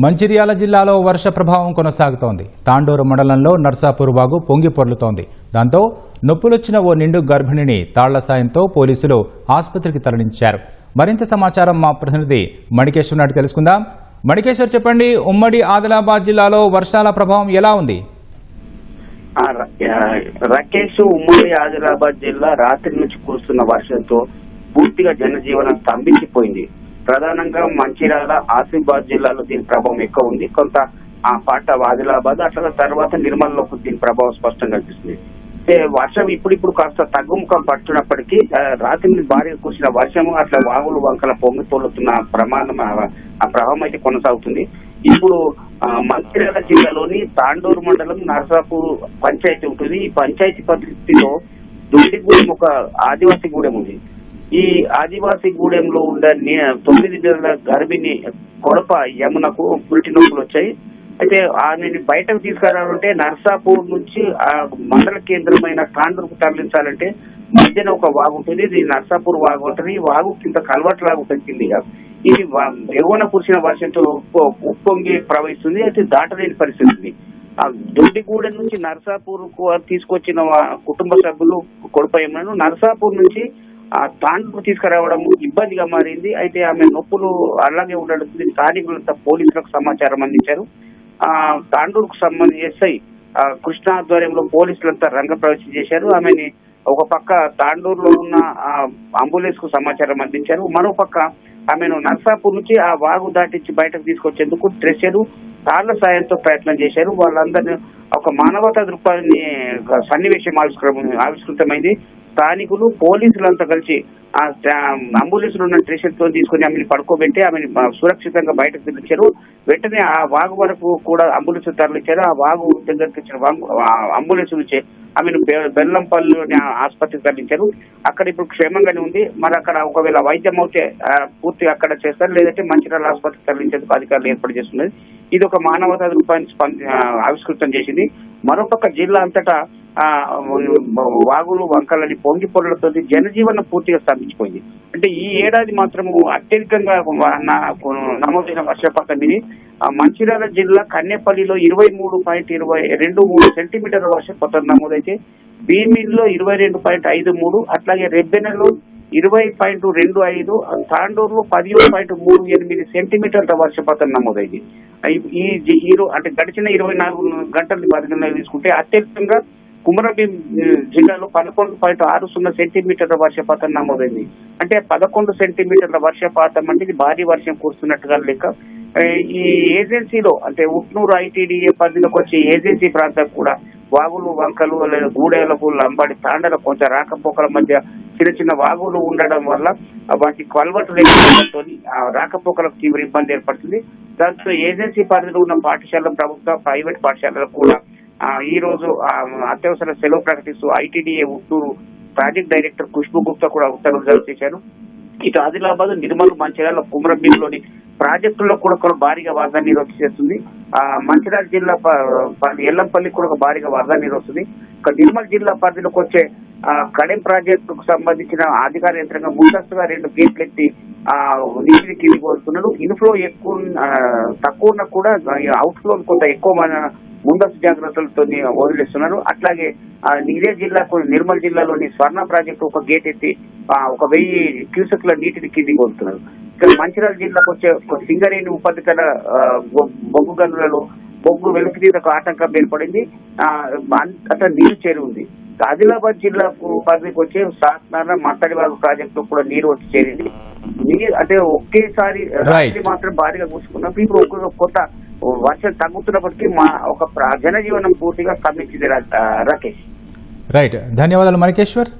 మంచిర్యాల జిల్లాలో వర్ష ప్రభావం కొనసాగుతోంది. తాండూరు మండలంలో నర్సాపూర్ వాగు పొంగి పొర్లుతోంది. దాంతో నొప్పులొచ్చిన ఓ నిండు గర్భిణిని తాళ్ళ సాయంతో పోలీసులు ఆసుపత్రికి తరలించారు. మరింత సమాచారం మా ప్రతినిధి మణికేశ్వర్ నాటి తెలుసుకుందాం. మణికేశ్వర్ చెప్పండి ఉమ్మడి ఆదిలాబాద్ జిల్లాలో వర్షాల ప్రభావం ఎలా ఉంది? రకేష్ ఉమ్మడి ఆదిలాబాద్ జిల్లా రాత్రి నుంచి కురుస్తున్న వర్షంతో పూర్తిగా జనజీవనం స్తంభించిపోయింది. ప్రధానంగా మంచిర్యాల ఆసిఫాబాద్ జిల్లాలో దీని ప్రభావం ఎక్కువ ఉంది. కొంత ఆ పాట ఆదిలాబాద్ అట్లా తర్వాత నిర్మల్లో దీని ప్రభావం స్పష్టంగా కనిపిస్తుంది. వర్షం ఇప్పుడిప్పుడు కాస్త తగ్గుముఖం పడుతున్నప్పటికీ రాత్రి మీద భారీ కురిసిన వర్షం అట్లా వాగులు వంకల పొంగి తోలుతున్న ప్రమాదం ఆ- ప్రభావం అయితే కొనసాగుతుంది. ఇప్పుడు మంచిర్యాల జిల్లాలోని తాండూరు మండలం నరసాపూర్ పంచాయతీ ఉంటుంది. ఈ పంచాయతీ పరిస్థితిలో దుండిగూడెం ఒక ఆదివాసీ గూడెం ఉంది. ఈ ఆదివాసీ గూడెంలో ఉండే తొమ్మిది నెలల గర్భిణి కొడప యమునకు పురిటి నొప్పులు వచ్చాయి. అయితే ఆమెని బయటకు తీసుకురావాలంటే నర్సాపూర్ నుంచి ఆ మండల కేంద్రమైన తాండూరుకు తరలించాలంటే మధ్యన ఒక వాగు ఉంటుంది. ఇది నర్సాపూర్ వాగు ఉంటుంది ఈ వాగు కింద కలవట్ లాగా ఉంటుంది కిందిగా ఇది వా- ఎగువన కురిసిన వర్షంతో ఉప్పు- ఉప్పొంగి ప్రవహిస్తుంది. అయితే దాటలేని పరిస్థితి. ఉంది ఆ దొడ్డిగూడెం నుంచి నర్సాపూర్కు తీసుకొచ్చిన కుటుంబ సభ్యులు కొడుపయ్యను నర్సాపూర్ నుంచి ఆ తాండూరు తీసుకురావడం ఇబ్బందిగా మారింది. అయితే ఆమె నొప్పులు అలాగే ఉండడం స్థానికులంతా పోలీసులకు సమాచారం అందించారు. ఆ తాండూరుకు సంబంధించి ఎస్ఐ ఆ, కృష్ణ ఆధ్వర్యంలో పోలీసులంతా రంగప్రవేశం చేశారు. ఆమెని ఒక పక్క తాండూరులో ఉన్న అంబులెన్స్కు సమాచారం అందించారు. మరో పక్క ఆమెను నర్సాపూర్ నుంచి ఆ వాగు దాటించి బయటకు తీసుకొచ్చేందుకు ట్రెషరు కార్ల సాయంతో ప్రయత్నం చేశారు. వాళ్ళందరినీ ఒక మానవతా దృక్పథాన్ని సన్నివేశం ఆవిష్కృతం ఆవిష్కృతమైంది. స్థానికులు పోలీసులంతా కలిసి ఆ అంబులెన్స్ ఉన్న ట్రెషర్తో తీసుకుని ఆమెను పడుకోబెట్టి ఆమెను సురక్షితంగా బయటకు తెప్పించారు వెంటనే ఆ వాగు వరకు కూడా అంబులెన్స్ తరలించారు. ఆ వాగు దగ్గరికి వచ్చిన వాగు- అంబులెన్స్ నుంచి ఆమెను బెల్లంపల్లి బెల్లంపల్లిలోని ఆసుపత్రికి తరలించారు. అక్కడ ఇప్పుడు క్షేమంగానే ఉంది. మరి అక్కడ ఒకవేళ వైద్యం అవుతే పూర్తి అక్కడ చేస్తారు. లేదంటే మంచిర్యాల ఆసుపత్రికి తరలించేందుకు అధికారులు ఏర్పాటు చేస్తున్నది. ఇది ఒక మానవతా రూపాన్ని ఆవిష్కృతం చేసింది. మరొక జిల్లా అంతటా వాగులు వంకలని పొంగి పొరలతో జనజీవనం పూర్తిగా స్తంభించిపోయింది అంటే ఈ ఏడాది మాత్రము అత్యధికంగా నా- నమోదైన వర్షపాతం ఇది. ఆ, మంచిర్యాల జిల్లా కన్నెపల్లిలో ఇరవై మూడు పాయింట్ ఇరవై రెండు మూడు సెంటీమీటర్ల వర్షపాతం నమోదైతే భీమిల్లో ఇరవై రెండు పాయింట్ ఐదు మూడు అట్లాగే రెబ్బెనలో ఇరవై పాయింట్ రెండు ఐదు తాండూరులో పదిహేను పాయింట్ మూడు ఎనిమిది సెంటీమీటర్ల వర్షపాతం నమోదైంది. ఈ- జి- అంటే గడిచిన ఇరవై నాలుగు గంటల పరిగణన తీసుకుంటే అత్యధికంగా కుమరభీం జిల్లాలో పదకొండు పాయింట్ ఆరు సున్నా సెంటీమీటర్ల వర్షపాతం నమోదైంది. అంటే పదకొండు సెంటీమీటర్ల వర్షపాతం అంటే ఇది భారీ వర్షం కురుస్తున్నట్టుగా లెక్క. ఈ ఏజెన్సీలో అంటే ఉట్నూరు ఐటీడీఏ పరిధిలోకి వచ్చే ఏజెన్సీ ప్రాంతం కూడా వాగులు వంకలు లేదా గూడేలకు లంబాడి తాండల కొంచెం రాకపోకల మధ్య చిన్న చిన్న వాగులు ఉండడం వల్ల వాటి కల్వట్లు లేకపోవడంతో రాకపోకలకు తీవ్ర ఇబ్బంది ఏర్పడుతుంది. దాంతో ఏజెన్సీ పరిధిలో ఉన్న పాఠశాల ప్రభుత్వ ప్రైవేట్ పాఠశాలలకు కూడా ఈ రోజు అత్యవసర సెలవు ప్రకటిస్తూ ITDA Uttur project director Khushbu Gupta కూడా ఉత్తర్వులు జారీ చేశారు. ఇటు ఆదిలాబాద్ నిర్మల్ మంచిర్యాల కుమరభీంలోని ప్రాజెక్టుల్లో కూడా కూడా భారీగా వరద నీరు వచ్చి చేస్తుంది. ఆ మంచిర్యాల జిల్లా ఎల్లంపల్లి కూడా ఒక భారీగా వరద నీరు వస్తుంది. ఇక నిర్మల్ జిల్లా పరిధిలోకి వచ్చే కడెం ప్రాజెక్టుకు సంబంధించిన అధికార యంత్రంగా ముందస్తుగా రెండు గేట్లు ఎత్తి ఆ నీటిని కిందికి వస్తున్నారు ఇన్ఫ్లో ఎక్కువ తక్కువ ఉన్నా కూడా అవుట్ ఫ్లో కొంత ఎక్కువ మన ముందస్తు జాగ్రత్తలతో వదిలేస్తున్నారు. అట్లాగే ఆ, ఇదే జిల్లాకు నిర్మల్ జిల్లాలోని స్వర్ణ ప్రాజెక్టు ఒక గేట్ ఎత్తి ఆ, ఒక వెయ్యి క్యూసెక్ల నీటిని కిందికి వదులుతున్నారు ఇక్కడ మంచిర్యాల జిల్లాకు వచ్చే ఒక సింగరేణి ఉపరితల బొ- బొగ్గు గనులలో బొగ్గు వెలుగుతీతకు ఆటంకం ఏర్పడింది. అట్లా నీరు చేరి ఉంది ఆదిలాబాద్ జిల్లాకు పరిధికి వచ్చే సాత్నార మట్టడివాగు ప్రాజెక్టు కూడా నీరు వచ్చి చేరింది. నీరు అంటే ఒకేసారి రాత్రి మాత్రం భారీగా కూసుకున్నప్పుడు ఇప్పుడు కొత్త వర్షం తగ్గుతున్నప్పటికీ మా ఒక జనజీవనం పూర్తిగా స్తంభించింది రాకేష్. రైట్ ధన్యవాదాలు మణికేశ్వర్.